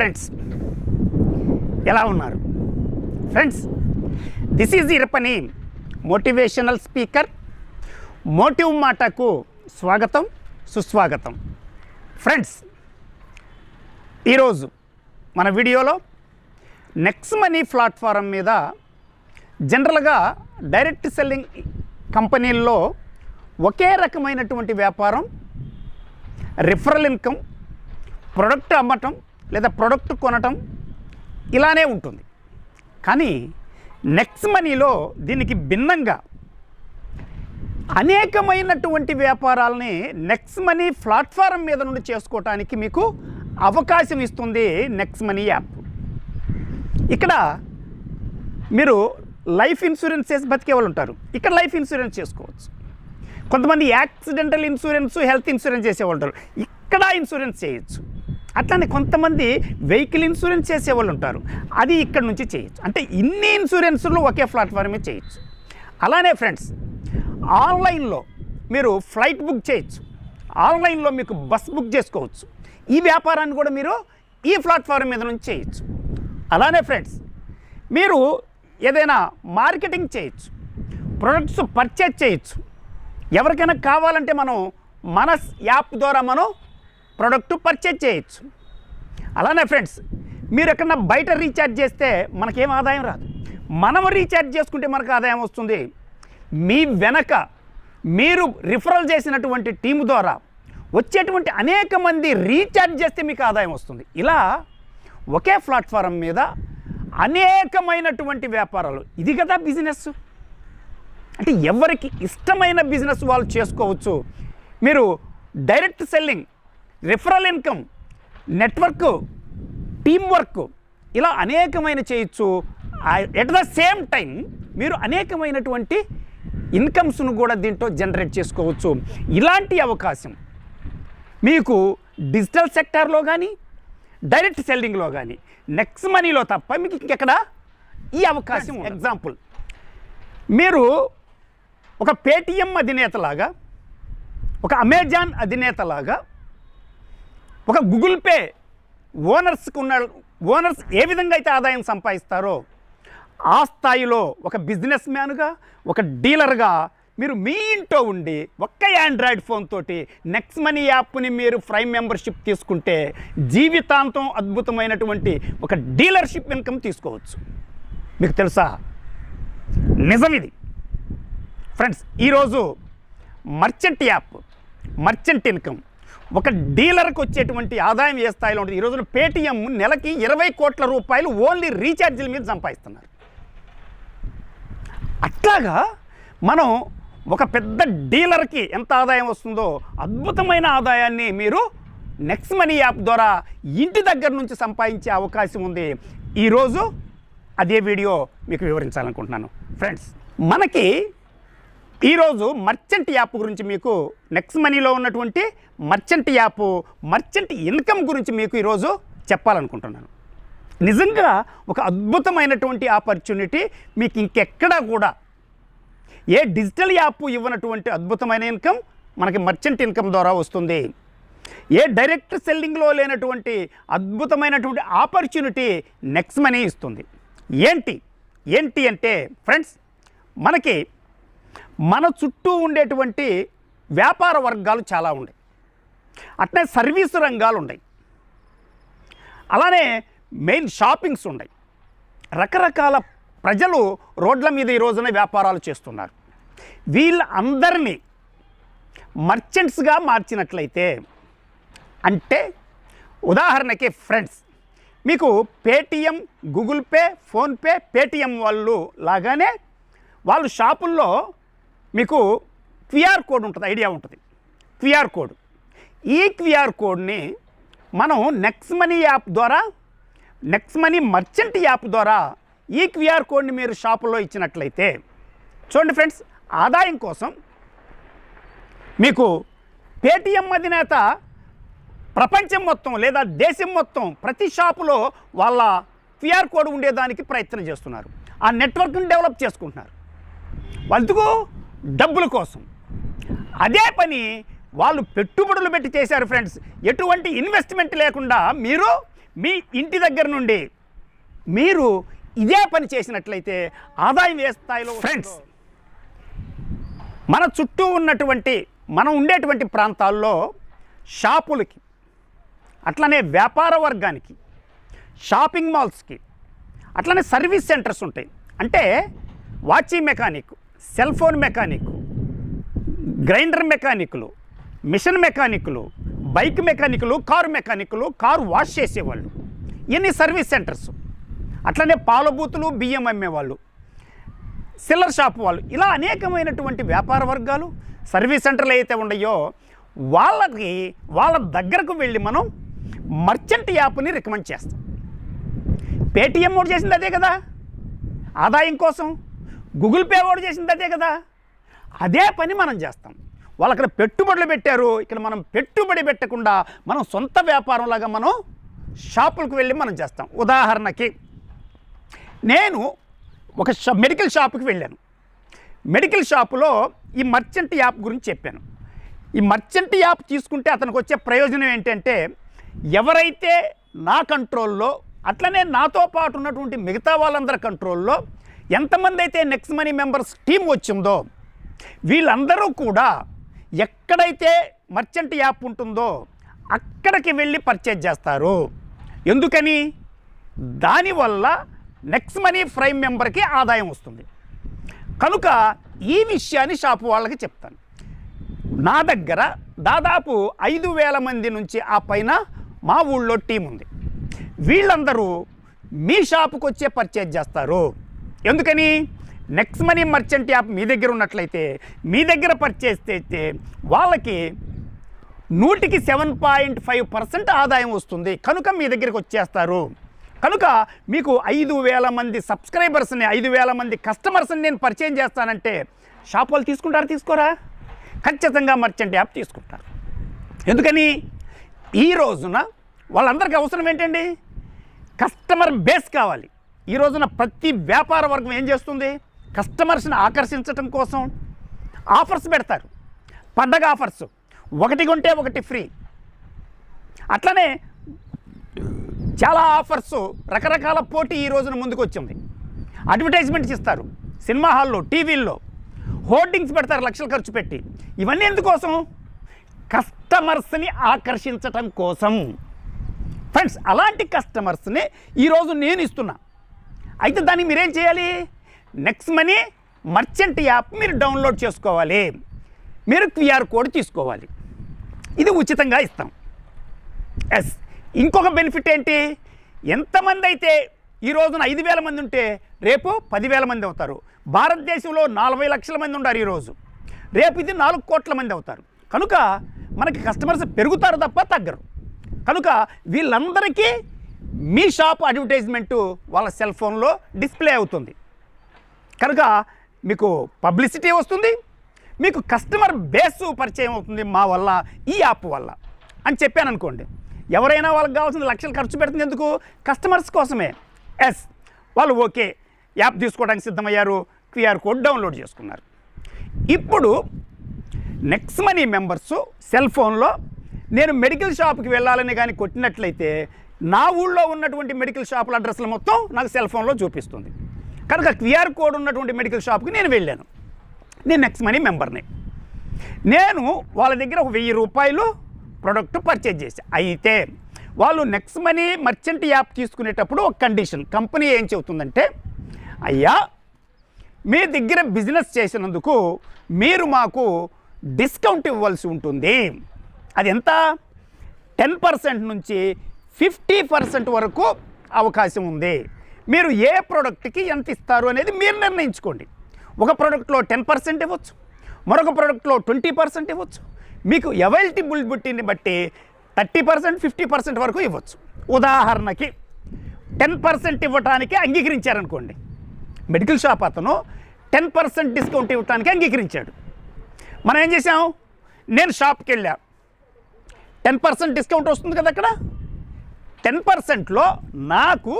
Friends ఎలా ఉన్నారు? Friends this is ఇరపని motivational speaker motive మాటకు స్వాగతం సుస్వాగతం ఫ్రెండ్స్ ఈరోజు మన వీడియోలో నెక్స్ట్ మనీ ప్లాట్ఫారం మీద జనరల్గా డైరెక్ట్ సెల్లింగ్ కంపెనీల్లో ఒకే రకమైనటువంటి వ్యాపారం రిఫరల్ ఇన్కమ్ ప్రొడక్ట్ అమ్మటం లేదా ప్రొడక్ట్ కొనటం ఇలానే ఉంటుంది. కానీ నెక్స్ట్ మనీలో దీనికి భిన్నంగా అనేకమైనటువంటి వ్యాపారాలని నెక్స్ట్ మనీ ప్లాట్ఫారం మీద నుండి చేసుకోవటానికి మీకు అవకాశం ఇస్తుంది నెక్స్ట్ మనీ యాప్. ఇక్కడ మీరు లైఫ్ ఇన్సూరెన్స్ చేసి బతికే వాళ్ళు ఉంటారు. ఇక్కడ లైఫ్ ఇన్సూరెన్స్ చేసుకోవచ్చు. కొంతమంది యాక్సిడెంటల్ ఇన్సూరెన్స్ హెల్త్ ఇన్సూరెన్స్ చేసేవాళ్ళు ఉంటారు. ఇక్కడ ఇన్సూరెన్స్ చేయొచ్చు. అట్లానే కొంతమంది వెహికల్ ఇన్సూరెన్స్ చేసేవాళ్ళు ఉంటారు. అది ఇక్కడ నుంచి చేయొచ్చు. అంటే ఇన్ని ఇన్సూరెన్స్లు ఒకే ప్లాట్ఫామ్ మీద చేయొచ్చు. అలానే ఫ్రెండ్స్ ఆన్లైన్లో మీరు ఫ్లైట్ బుక్ చేయొచ్చు. ఆన్లైన్లో మీకు బస్ బుక్ చేసుకోవచ్చు. ఈ వ్యాపారాన్ని కూడా మీరు ఈ ప్లాట్ఫామ్ మీద నుంచి చేయొచ్చు. అలానే ఫ్రెండ్స్ మీరు ఏదైనా మార్కెటింగ్ చేయొచ్చు. ప్రొడక్ట్స్ పర్చేజ్ చేయొచ్చు. ఎవరికైనా కావాలంటే మనం మన యాప్ ద్వారా మనం ప్రోడక్ట్ పర్చేజ్ చేయొచ్చు. అలానే ఫ్రెండ్స్ మీరు ఎక్కడన్నా బయట రీఛార్జ్ చేస్తే మనకేం ఆదాయం రాదు. మనం రీఛార్జ్ చేసుకుంటే మనకు ఆదాయం వస్తుంది. మీ వెనక మీరు రిఫరల్ చేసినటువంటి టీము ద్వారా వచ్చేటువంటి అనేక మంది రీఛార్జ్ చేస్తే మీకు ఆదాయం వస్తుంది. ఇలా ఒకే ప్లాట్ఫారం మీద అనేకమైనటువంటి వ్యాపారాలు. ఇది కదా బిజినెస్. అంటే ఎవరికి ఇష్టమైన బిజినెస్ వాళ్ళు చేసుకోవచ్చు. మీరు direct selling referral income network team work ఇలా అనేకమైన చేయొచ్చు. ఎట్ ద సేమ్ టైం మీరు అనేకమైనటువంటి ఇన్కమ్స్ను కూడా దీంట్లో జనరేట్ చేసుకోవచ్చు. ఇలాంటి అవకాశం మీకు డిజిటల్ సెక్టార్లో కానీ డైరెక్ట్ సెల్లింగ్లో కానీ నెక్స్ట్ మనీలో తప్ప మీకు ఇంకెక్కడ ఈ అవకాశం ఎగ్జాంపుల్. మీరు ఒక పేటిఎం అధినేతలాగా ఒక అమెజాన్ అధినేతలాగా ఒక గూగుల్ పే ఓనర్స్కి ఉన్న ఓనర్స్ ఏ విధంగా అయితే ఆదాయం సంపాదిస్తారో ఆ స్థాయిలో ఒక బిజినెస్ మ్యాన్గా ఒక డీలర్గా మీరు మీ ఇంట్లో ఉండి ఒక్క ఆండ్రాయిడ్ ఫోన్ తోటి నెక్స్ట్ మనీ యాప్ని మీరు ప్రైమ్ మెంబర్షిప్ తీసుకుంటే జీవితాంతం అద్భుతమైనటువంటి ఒక డీలర్షిప్ ఇన్కమ్ తీసుకోవచ్చు. మీకు తెలుసా? నిజం ఇది. ఫ్రెండ్స్ ఈరోజు మర్చెంట్ యాప్ మర్చెంట్ ఇన్కమ్ ఒక డీలర్కి వచ్చేటువంటి ఆదాయం ఏ స్థాయిలో ఉంటుంది? ఈ రోజున పేటిఎం నెలకి ఇరవై కోట్ల రూపాయలు ఓన్లీ రీఛార్జీల మీద సంపాదిస్తున్నారు. అట్లాగా మనం ఒక పెద్ద డీలర్కి ఎంత ఆదాయం వస్తుందో అద్భుతమైన ఆదాయాన్ని మీరు నెక్స్ట్ మనీ యాప్ ద్వారా ఇంటి దగ్గర నుంచి సంపాదించే అవకాశం ఉంది. ఈరోజు అదే వీడియో మీకు వివరించాలనుకుంటున్నాను. ఫ్రెండ్స్ మనకి ఈరోజు మర్చెంట్ యాప్ గురించి మీకు నెక్స్ట్ మనీలో ఉన్నటువంటి మర్చెంట్ యాప్ మర్చెంట్ ఇన్కమ్ గురించి మీకు ఈరోజు చెప్పాలనుకుంటున్నాను. నిజంగా ఒక అద్భుతమైనటువంటి ఆపర్చునిటీ మీకు ఇంకెక్కడా కూడా ఏ డిజిటల్ యాప్ ఇవ్వనటువంటి అద్భుతమైన ఇన్కమ్ మనకి మర్చెంట్ ఇన్కమ్ ద్వారా వస్తుంది. ఏ డైరెక్ట్ సెల్లింగ్లో లేనటువంటి అద్భుతమైనటువంటి ఆపర్చునిటీ నెక్స్ట్ మనీ ఇస్తుంది. ఏంటి? ఏంటి అంటే ఫ్రెండ్స్ మనకి మన చుట్టూ ఉండేటువంటి వ్యాపార వర్గాలు చాలా ఉన్నాయి అట్నే సర్వీస్ రంగాలు ఉన్నాయి అలానే మెయిన్ షాపింగ్స్ ఉన్నాయి రకరకాల ప్రజలు రోడ్ల మీద ఈ రోజున వ్యాపారాలు చేస్తున్నారు. వీళ్ళందరినీ మర్చెంట్స్గా మార్చినట్లయితే అంటే ఉదాహరణకి ఫ్రెండ్స్ మీకు Paytm Google pay PhonePe Paytm వాళ్ళు లాగానే వాళ్ళు షాపుల్లో మీకు క్యూఆర్ కోడ్ ఉంటుంది ఐడియా ఉంటుంది. QR code. ఈ క్యూఆర్ కోడ్ని మనం నెక్స్ట్ మనీ యాప్ ద్వారా నెక్స్ట్ మనీ మర్చెంట్ యాప్ ద్వారా ఈ క్యూఆర్ కోడ్ని మీరు షాపులో ఇచ్చినట్లయితే చూడండి ఫ్రెండ్స్ ఆదాయం కోసం మీకు పేటిఎం అధినేత ప్రపంచం మొత్తం లేదా దేశం మొత్తం ప్రతి షాపులో వాళ్ళ క్యూఆర్ కోడ్ ఉండేదానికి ప్రయత్నం చేస్తున్నారు. ఆ నెట్వర్క్ని డెవలప్ చేసుకుంటున్నారు. ఎందుకు డబ్బుల కోసం. అదే పని వాళ్ళు పెట్టుబడులు పెట్టి చేశారు ఫ్రెండ్స్. ఎటువంటి ఇన్వెస్ట్మెంట్ లేకుండా మీరు మీ ఇంటి దగ్గర నుండి మీరు ఇదే పని చేసినట్లయితే ఆదాయం ఏ స్థాయిలో ఫ్రెండ్స్ మన చుట్టూ ఉన్నటువంటి మనం ఉండేటువంటి ప్రాంతాల్లో షాపులకి అట్లనే వ్యాపార వర్గానికి షాపింగ్ మాల్స్కి అట్లనే సర్వీస్ సెంటర్స్ ఉంటాయి. అంటే వాచీ mechanic cell phone mechanic grinder మెకానికులు machine మెకానిక్లు బైక్ మెకానిక్లు కారు మెకానిక్లు కారు వాష్ చేసేవాళ్ళు. ఇవన్నీ సర్వీస్ సెంటర్స్. అట్లనే పాల బూతులు బియ్యం అమ్మేవాళ్ళు. సిల్లర్ షాప్ వాళ్ళు. ఇలా అనేకమైనటువంటి వ్యాపార వర్గాలు సర్వీస్ సెంటర్లు అయితే ఉన్నాయో వాళ్ళకి వాళ్ళ దగ్గరకు వెళ్ళి మనం మర్చెంట్ యాప్ని రికమెండ్ చేస్తాం. పేటిఎం ఓడి చేసింది అదే కదా. ఆదాయం కోసం. గూగుల్ పే ఓడి చేసింది అదే కదా. అదే పని మనం చేస్తాం. వాళ్ళు అక్కడ పెట్టుబడులు పెట్టారు. ఇక్కడ మనం పెట్టుబడి పెట్టకుండా మనం సొంత వ్యాపారంలాగా మనం షాపులకు వెళ్ళి మనం చేస్తాం. ఉదాహరణకి నేను ఒక షా మెడికల్ షాప్కి వెళ్ళాను. మెడికల్ షాపులో ఈ మర్చెంట్ యాప్ గురించి చెప్పాను. ఈ మర్చెంట్ యాప్ తీసుకుంటే అతనికి వచ్చే ప్రయోజనం ఏంటంటే ఎవరైతే నా కంట్రోల్లో అట్లనే నాతో పాటు ఉన్నటువంటి మిగతా వాళ్ళందరి కంట్రోల్లో ఎంతమంది అయితే నెక్స్ట్ మనీ మెంబర్స్ టీం వచ్చిందో వీళ్ళందరూ కూడా ఎక్కడైతే మర్చెంట్ యాప్ ఉంటుందో అక్కడికి వెళ్ళి పర్చేజ్ చేస్తారు. ఎందుకని? దానివల్ల నెక్స్ట్ మనీ ఫ్రైమ్ మెంబర్కి ఆదాయం వస్తుంది. కనుక ఈ విషయాన్ని షాపు వాళ్ళకి చెప్తాను. నా దగ్గర దాదాపు ఐదు వేల మంది నుంచి ఆ పైన మా ఊళ్ళో టీం ఉంది. వీళ్ళందరూ మీ షాపుకు వచ్చే పర్చేజ్ చేస్తారు. ఎందుకని? నెక్స్ట్ మనీ మర్చెంట్ యాప్ మీ దగ్గర ఉన్నట్లయితే మీ దగ్గర పర్చేస్ చేస్తే వాళ్ళకి నూటికి సెవెన్ పాయింట్ ఫైవ్ పర్సెంట్ ఆదాయం వస్తుంది. కనుక మీ దగ్గరికి వచ్చేస్తారు. కనుక మీకు ఐదు వేల మంది సబ్స్క్రైబర్స్ని ఐదు వేల మంది కస్టమర్స్ని నేను పరిచయం చేస్తానంటే షాప్ వాళ్ళు తీసుకుంటారా తీసుకోరా? ఖచ్చితంగా మర్చెంట్ యాప్ తీసుకుంటారు. ఎందుకని? ఈ రోజున వాళ్ళందరికీ అవసరం ఏంటండి? కస్టమర్ బేస్ కావాలి. ఈ రోజున ప్రతి వ్యాపార వర్గం ఏం చేస్తుంది? కస్టమర్స్ని ఆకర్షించటం కోసం ఆఫర్స్ పెడతారు. పండగ ఆఫర్స్. ఒకటి కొంటే ఒకటి ఫ్రీ. అట్లనే చాలా ఆఫర్స్ రకరకాల పోటీ ఈ రోజున ముందుకు వచ్చింది అడ్వర్టైజ్మెంట్స్ ఇస్తారు. సినిమా హాల్లో టీవీల్లో హోర్డింగ్స్ పెడతారు లక్షలు ఖర్చు పెట్టి. ఇవన్నీ ఎందుకోసం? కస్టమర్స్ని ఆకర్షించటం కోసం. ఫ్రెండ్స్ అలాంటి కస్టమర్స్ని ఈరోజు నేను ఇస్తున్నా. అయితే దానికి మీరేం చేయాలి? నెక్స్ట్ మనీ మర్చెంట్ యాప్ మీరు డౌన్లోడ్ చేసుకోవాలి. మీరు క్యూఆర్ కోడ్ తీసుకోవాలి. ఇది ఉచితంగా ఇస్తాం. ఎస్ ఇంకొక బెనిఫిట్ ఏంటి? ఎంతమంది అయితే ఈ రోజున ఐదు వేల మంది ఉంటే రేపు పదివేల మంది అవుతారు. భారతదేశంలో నలభై లక్షల మంది ఉన్నారు ఈరోజు రేపు ఇది నాలుగు కోట్ల మంది అవుతారు. కనుక మనకి కస్టమర్స్ పెరుగుతారు తప్ప తగ్గరు. కనుక వీళ్ళందరికీ మీ షాప్ అడ్వర్టైజ్మెంటు వాళ్ళ సెల్ ఫోన్లో డిస్ప్లే అవుతుంది. కనుక మీకు పబ్లిసిటీ వస్తుంది మీకు కస్టమర్ బేస్ పరిచయం అవుతుంది మా వల్ల ఈ యాప్ వల్ల. అని చెప్పాను అనుకోండి ఎవరైనా వాళ్ళకి కావాల్సిన లక్షలు ఖర్చు పెడుతుంది ఎందుకు? కస్టమర్స్ కోసమే. ఎస్ వాళ్ళు ఓకే యాప్ తీసుకోవడానికి సిద్ధమయ్యారు క్యూఆర్ కోడ్ డౌన్లోడ్ చేసుకున్నారు. ఇప్పుడు నెక్స్ట్ మనీ మెంబర్స్ సెల్ ఫోన్లో నేను మెడికల్ షాప్కి వెళ్ళాలని కానీ కొట్టినట్లయితే నా ఊళ్ళో ఉన్నటువంటి మెడికల్ షాపుల అడ్రస్లు మొత్తం నాకు సెల్ ఫోన్లో చూపిస్తుంది. కనుక క్యూఆర్ కోడ్ ఉన్నటువంటి మెడికల్ షాప్కి నేను వెళ్ళాను. నేను నెక్స్ట్ మనీ మెంబర్ని. నేను వాళ్ళ దగ్గర ఒక వెయ్యి రూపాయలు ప్రోడక్ట్ పర్చేజ్ చేసి అయితే వాళ్ళు నెక్స్ట్ మనీ మర్చెంట్ యాప్ తీసుకునేటప్పుడు ఒక కండిషన్. కంపెనీ ఏం చెబుతుందంటే అయ్యా మీ దగ్గర బిజినెస్ చేసినందుకు మీరు మాకు డిస్కౌంట్ ఇవ్వాల్సి ఉంటుంది. అది ఎంత? టెన్ పర్సెంట్ నుంచి ఫిఫ్టీ పర్సెంట్ వరకు అవకాశం ఉంది. మీరు ఏ ప్రోడక్ట్కి ఎంత ఇస్తారు అనేది మీరు నిర్ణయించుకోండి. ఒక ప్రోడక్ట్లో టెన్ పర్సెంట్ ఇవ్వచ్చు మరొక ప్రోడక్ట్లో ట్వంటీ పర్సెంట్ ఇవ్వచ్చు మీకు అవైలబిలిటీని బట్టి థర్టీ పర్సెంట్ ఫిఫ్టీ పర్సెంట్ వరకు ఇవ్వచ్చు. ఉదాహరణకి టెన్ పర్సెంట్ ఇవ్వటానికి అంగీకరించారనుకోండి. మెడికల్ షాప్ అతను టెన్ పర్సెంట్ డిస్కౌంట్ ఇవ్వటానికి అంగీకరించాడు. మనం ఏం చేసాం నేను షాప్కి వెళ్ళా టెన్ పర్సెంట్ డిస్కౌంట్ వస్తుంది కదా అక్కడ? టెన్ పర్సెంట్లో నాకు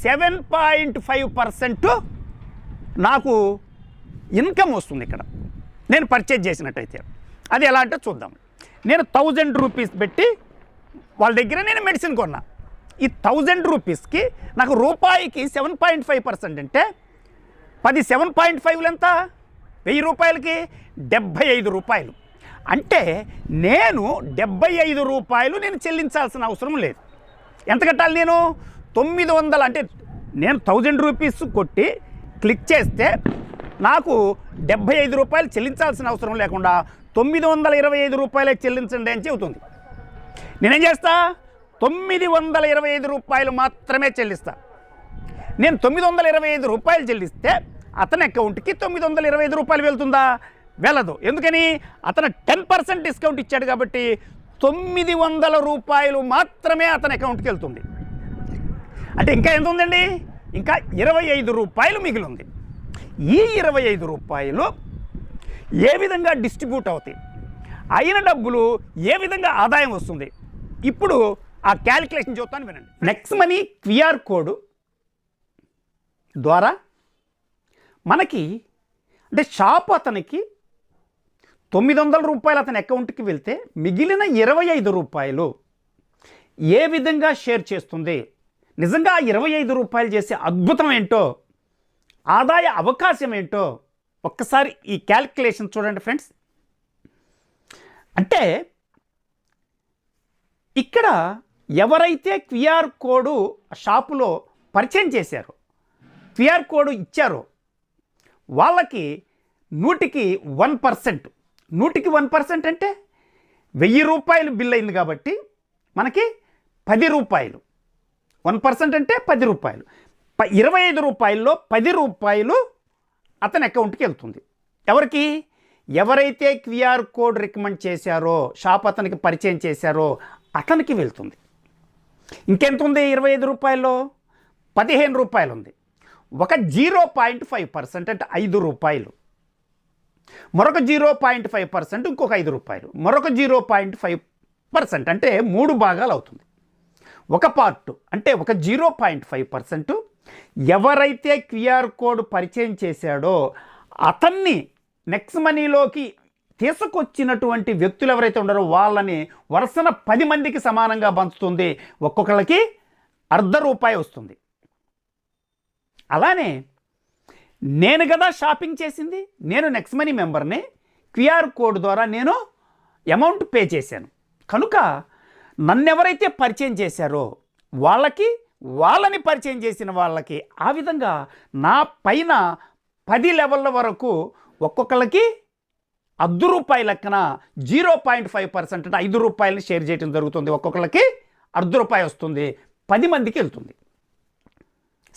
సెవెన్ పాయింట్ ఫైవ్ పర్సెంట్ నాకు ఇన్కమ్ వస్తుంది ఇక్కడ. నేను పర్చేజ్ చేసినట్టయితే. అది ఎలా అంటే చూద్దాం. నేను థౌజండ్ రూపీస్ పెట్టి వాళ్ళ దగ్గర నేను మెడిసిన్ కొన్నా. ఈ థౌజండ్ రూపీస్కి నాకు రూపాయికి సెవెన్ పాయింట్ ఫైవ్ పర్సెంట్ అంటే పది సెవెన్ పాయింట్ ఫైవ్లు ఎంత? వెయ్యి రూపాయలకి డెబ్భై ఐదు రూపాయలు. అంటే నేను డెబ్భై ఐదు రూపాయలు నేను చెల్లించాల్సిన అవసరం లేదు. ఎంత కట్టాలి నేను? తొమ్మిది వందలు అంటే నేను థౌజండ్ రూపీస్ కొట్టి క్లిక్ చేస్తే నాకు డెబ్భై ఐదు రూపాయలు చెల్లించాల్సిన అవసరం లేకుండా తొమ్మిది వందల ఇరవై ఐదు రూపాయలే చెల్లించండి అని చెబుతుంది. నేనేం చేస్తా? తొమ్మిది వందల ఇరవై ఐదు రూపాయలు మాత్రమే చెల్లిస్తా. నేను తొమ్మిది వందల ఇరవై ఐదు రూపాయలు చెల్లిస్తే అతని అకౌంట్కి తొమ్మిది వందల ఇరవై ఐదు రూపాయలు వెళ్తుందా? వెళ్ళదు. ఎందుకని? అతను టెన్ పర్సెంట్ డిస్కౌంట్ ఇచ్చాడు కాబట్టి తొమ్మిది వందల రూపాయలు మాత్రమే అతని అకౌంట్కి వెళ్తుంది. అంటే ఇంకా ఎంత ఉందండి ఇంకా ఇరవై ఐదు రూపాయలు మిగిలి ఉంది ఈ ఇరవై ఐదు రూపాయలు ఏ విధంగా డిస్ట్రిబ్యూట్ అవుతాయి? అయిన డబ్బులు ఏ విధంగా ఆదాయం వస్తుంది? ఇప్పుడు ఆ క్యాలిక్యులేషన్ చూస్తాను వినండి. నెక్స్ట్ మనీ క్యూఆర్ కోడ్ ద్వారా మనకి అంటే షాప్ అతనికి తొమ్మిది వందల రూపాయలు అతని అకౌంట్కి వెళ్తే మిగిలిన ఇరవై ఐదు రూపాయలు ఏ విధంగా షేర్ చేస్తుంది? నిజంగా ఇరవై ఐదు రూపాయలు చేసే అద్భుతం ఏంటో ఆదాయ అవకాశం ఏంటో ఒక్కసారి ఈ క్యాల్కులేషన్ చూడండి ఫ్రెండ్స్ అంటే ఇక్కడ ఎవరైతే క్యూఆర్ కోడ్ షాపులో పరిచయం చేశారో క్యూఆర్ కోడ్ ఇచ్చారో వాళ్ళకి నూటికి వన్ పర్సెంట్. నూటికి వన్ పర్సెంట్ అంటే వెయ్యి రూపాయలు బిల్ అయింది కాబట్టి మనకి పది రూపాయలు. వన్ పర్సెంట్ అంటే పది రూపాయలు. ప ఇరవై ఐదు రూపాయల్లో పది రూపాయలు అతని అకౌంట్కి వెళ్తుంది. ఎవరికి? ఎవరైతే క్యూఆర్ కోడ్ రికమెండ్ చేశారో షాప్ అతనికి పరిచయం చేశారో అతనికి వెళ్తుంది. ఇంకెంత ఉంది ఇరవై ఐదు రూపాయల్లో? పదిహేను రూపాయలు ఉంది ఒక జీరో పాయింట్ ఫైవ్ పర్సెంట్ అంటే ఐదు రూపాయలు. మరొక జీరో పాయింట్ ఫైవ్ పర్సెంట్ ఇంకొక ఐదు రూపాయలు. మరొక జీరో పాయింట్ ఫైవ్ పర్సెంట్ అంటే మూడు భాగాలు అవుతుంది. ఒక పార్ట్ అంటే ఒక జీరో పాయింట్ ఫైవ్ పర్సెంట్ ఎవరైతే క్యూఆర్ కోడ్ పరిచయం చేశాడో అతన్ని నెక్స్ట్ మనీలోకి తీసుకొచ్చినటువంటి వ్యక్తులు ఎవరైతే ఉన్నారో వాళ్ళని వరుసన పది మందికి సమానంగా పంచుతుంది. ఒక్కొక్కళ్ళకి అర్ధ రూపాయి వస్తుంది. అలానే నేను కదా షాపింగ్ చేసింది నేను నెక్స్ట్ మనీ మెంబర్ని క్యూఆర్ కోడ్ ద్వారా నేను అమౌంట్ పే చేశాను. కనుక నన్నెవరైతే పరిచయం చేశారో వాళ్ళకి వాళ్ళని పరిచయం చేసిన వాళ్ళకి ఆ విధంగా నా పైన పది లెవెల్ల వరకు ఒక్కొక్కళ్ళకి అర్ధ రూపాయి లెక్కన జీరో పాయింట్ ఫైవ్ పర్సెంట్ అంటే ఐదు రూపాయలని షేర్ చేయడం జరుగుతుంది. ఒక్కొక్కళ్ళకి అర్ధ రూపాయి వస్తుంది. పది మందికి వెళ్తుంది.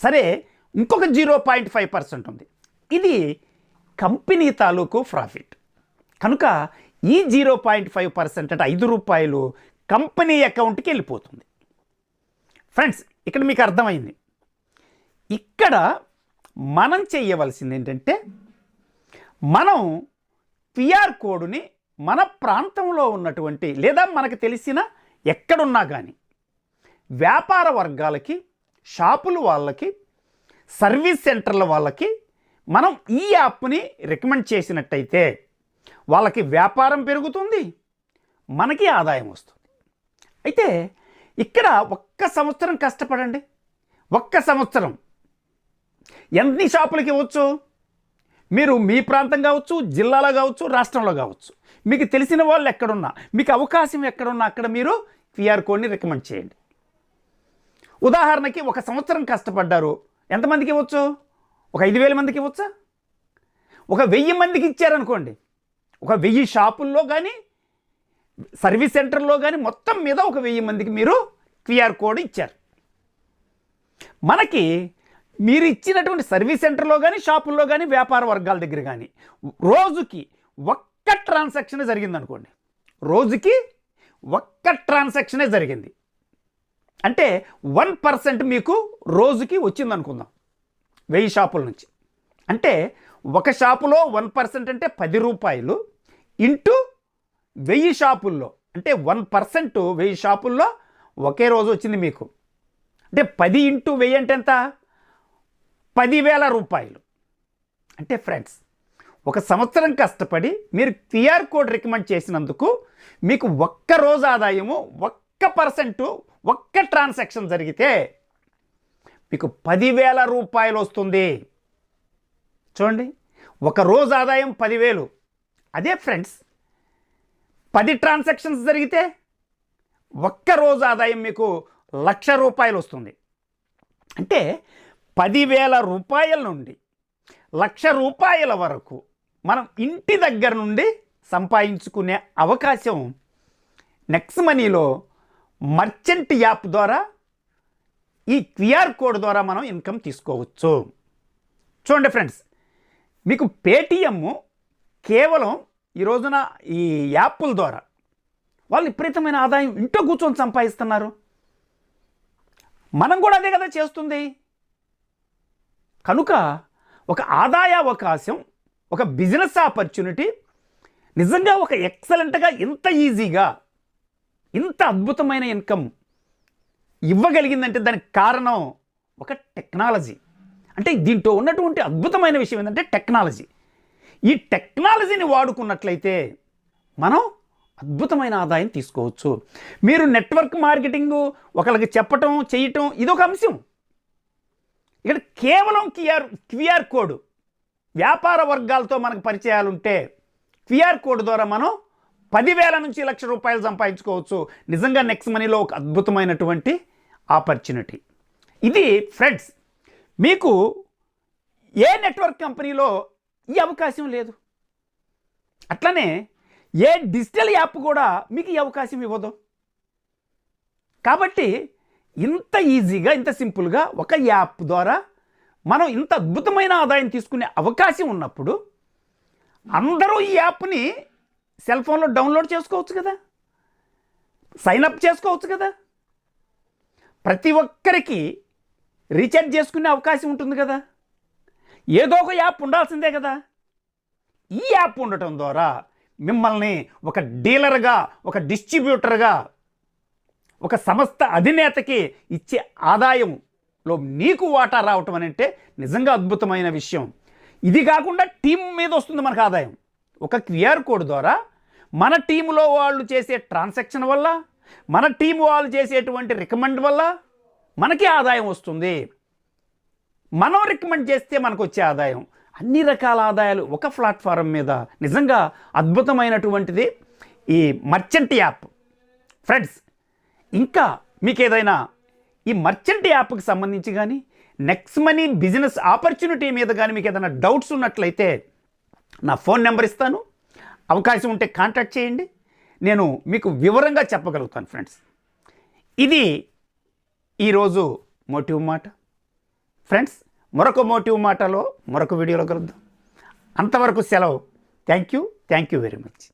సరే ఇంకొక జీరో పాయింట్ ఫైవ్ పర్సెంట్ ఉంది. ఇది కంపెనీ తాలూకు ప్రాఫిట్. కనుక ఈ జీరో పాయింట్ ఫైవ్ పర్సెంట్ అంటే ఐదు రూపాయలు కంపెనీ అకౌంట్కి వెళ్ళిపోతుంది. ఫ్రెండ్స్ ఇక్కడ మీకు అర్థమైంది. ఇక్కడ మనం చేయవలసింది ఏంటంటే మనం క్యూఆర్ కోడ్ని మన ప్రాంతంలో ఉన్నటువంటి లేదా మనకు తెలిసిన ఎక్కడున్నా కానీ వ్యాపార వర్గాలకి షాపుల వాళ్ళకి సర్వీస్ సెంటర్ల వాళ్ళకి మనం ఈ యాప్ని రికమెండ్ చేసినట్టయితే వాళ్ళకి వ్యాపారం పెరుగుతుంది మనకి ఆదాయం వస్తుంది. అయితే ఇక్కడ ఒక్క సంవత్సరం కష్టపడండి. ఒక్క సంవత్సరం. ఎన్ని షాపులకి ఇవ్వచ్చు? మీరు మీ ప్రాంతం కావచ్చు జిల్లాలో కావచ్చు రాష్ట్రంలో కావచ్చు. మీకు తెలిసిన వాళ్ళు ఎక్కడున్నా మీకు అవకాశం ఎక్కడున్నా అక్కడ మీరు క్యూఆర్ కోడ్ని రికమెండ్ చేయండి. ఉదాహరణకి ఒక సంవత్సరం కష్టపడ్డారు ఎంతమందికి ఇవ్వచ్చు? ఒక ఐదు వేల మందికి ఇవ్వచ్చా? ఒక వెయ్యి మందికి ఇచ్చారనుకోండి. ఒక వెయ్యి షాపుల్లో కానీ సర్వీస్ సెంటర్లో కానీ మొత్తం మీద ఒక వెయ్యి మందికి మీరు క్యూఆర్ కోడ్ ఇచ్చారు. మనకి మీరు ఇచ్చినటువంటి సర్వీస్ సెంటర్లో కానీ షాపుల్లో కానీ వ్యాపార వర్గాల దగ్గర కానీ రోజుకి ఒక్క ట్రాన్సాక్షనే జరిగింది అనుకోండి రోజుకి ఒక్క ట్రాన్సాక్షనే జరిగింది. అంటే వన్ పర్సెంట్ మీకు రోజుకి వచ్చింది అనుకుందాం వెయ్యి షాపుల నుంచి. అంటే ఒక షాపులో వన్ పర్సెంట్ అంటే పది రూపాయలు ఇంటూ వెయ్యి షాపుల్లో అంటే వన్ పర్సెంట్ వెయ్యి షాపుల్లో ఒకే రోజు వచ్చింది మీకు. అంటే పది ఇంటూ వెయ్యి అంటే ఎంత? పదివేల రూపాయలు. అంటే ఫ్రెండ్స్ ఒక సంవత్సరం కష్టపడి మీరు క్యూఆర్ కోడ్ రికమెండ్ చేసినందుకు మీకు ఒక్క రోజు ఆదాయము ఒక్క పర్సెంటు పర్సెంట్ ఒక్క ట్రాన్సాక్షన్ జరిగితే మీకు పదివేల రూపాయలు వస్తుంది. చూడండి ఒక రోజు ఆదాయం పదివేలు. అదే ఫ్రెండ్స్ పది ట్రాన్సాక్షన్స్ జరిగితే ఒక్క రోజు ఆదాయం మీకు లక్ష రూపాయలు వస్తుంది. అంటే పదివేల రూపాయల నుండి లక్ష రూపాయల వరకు మనం ఇంటి దగ్గర నుండి సంపాదించుకునే అవకాశం నెక్స్ట్ మనీలో మర్చెంట్ యాప్ ద్వారా ఈ క్యూఆర్ కోడ్ ద్వారా మనం ఇన్కమ్ తీసుకోవచ్చు. చూడండి ఫ్రెండ్స్ మీకు పేటిఎమ్ కేవలం ఈ రోజున ఈ యాప్ల ద్వారా వాళ్ళు విపరీతమైన ఆదాయం ఇంట్లో కూర్చొని సంపాదిస్తున్నారు. మనం కూడా అదే కదా చేస్తుంది. కనుక ఒక ఆదాయ అవకాశం ఒక బిజినెస్ ఆపర్చునిటీ నిజంగా ఒక ఎక్సలెంట్గా ఇంత ఈజీగా ఇంత అద్భుతమైన ఇన్కమ్ ఇవ్వగలిగిందంటే దానికి కారణం ఒక టెక్నాలజీ. అంటే దీంట్లో ఉన్నటువంటి అద్భుతమైన విషయం ఏంటంటే టెక్నాలజీ. ఈ టెక్నాలజీని వాడుకున్నట్లయితే మనం అద్భుతమైన ఆదాయం తీసుకోవచ్చు. మీరు నెట్వర్క్ మార్కెటింగ్ ఒకరికి చెప్పటం చేయటం ఇదొక అంశం. ఇక్కడ కేవలం క్యూఆర్ క్యూఆర్ కోడ్ వ్యాపార వర్గాలతో మనకు పరిచయాలు ఉంటే క్యూఆర్ కోడ్ ద్వారా మనం పదివేల నుంచి లక్ష రూపాయలు సంపాదించుకోవచ్చు. నిజంగా నెక్స్ట్ మనీలో ఒక అద్భుతమైనటువంటి ఆపర్చునిటీ. ఇది ఫ్రెండ్స్ మీకు ఏ నెట్వర్క్ కంపెనీలో ఈ అవకాశం లేదు. అట్లనే ఏ డిజిటల్ యాప్ కూడా మీకు ఈ అవకాశం ఇవ్వదు. కాబట్టి ఇంత ఈజీగా ఇంత సింపుల్గా ఒక యాప్ ద్వారా మనం ఇంత అద్భుతమైన ఆదాయం తీసుకునే అవకాశం ఉన్నప్పుడు అందరూ ఈ యాప్ని సెల్ ఫోన్లో డౌన్లోడ్ చేసుకోవచ్చు కదా. సైన్ అప్ చేసుకోవచ్చు కదా. ప్రతి ఒక్కరికి రీఛార్జ్ చేసుకునే అవకాశం ఉంటుంది కదా. ఏదో ఒక యాప్ ఉండాల్సిందే కదా. ఈ యాప్ ఉండటం ద్వారా మిమ్మల్ని ఒక డీలర్గా ఒక డిస్ట్రిబ్యూటర్గా ఒక సంస్థ అధినేతకి ఇచ్చే ఆదాయంలో నీకు వాటా రావటం అని అంటే నిజంగా అద్భుతమైన విషయం. ఇది కాకుండా టీం మీద వస్తుంది మనకు ఆదాయం. ఒక క్యూఆర్ కోడ్ ద్వారా మన టీంలో వాళ్ళు చేసే ట్రాన్సాక్షన్ వల్ల మన టీం వాళ్ళు చేసేటువంటి రికమెండ్ వల్ల మనకి ఆదాయం వస్తుంది. మనం రికమెండ్ చేస్తే మనకు వచ్చే ఆదాయం. అన్ని రకాల ఆదాయాలు ఒక ప్లాట్ఫారం మీద. నిజంగా అద్భుతమైనటువంటిది ఈ మర్చెంట్ యాప్ ఫ్రెండ్స్ ఇంకా మీకు ఏదైనా ఈ మర్చెంట్ యాప్కి సంబంధించి కానీ నెక్స్ట్ మనీ బిజినెస్ ఆపర్చునిటీ మీద కానీ మీకు ఏదైనా డౌట్స్ ఉన్నట్లయితే నా ఫోన్ నెంబర్ ఇస్తాను. అవకాశం ఉంటే కాంటాక్ట్ చేయండి. నేను మీకు వివరంగా చెప్పగలుగుతాను ఫ్రెండ్స్ ఇది ఈరోజు మోటివ్ మాట. ఫ్రెండ్స్ మరొక మోటివ్ మాటలో మరొక వీడియోలో కలుద్దాం. అంతవరకు సెలవు. Thank you thank you very much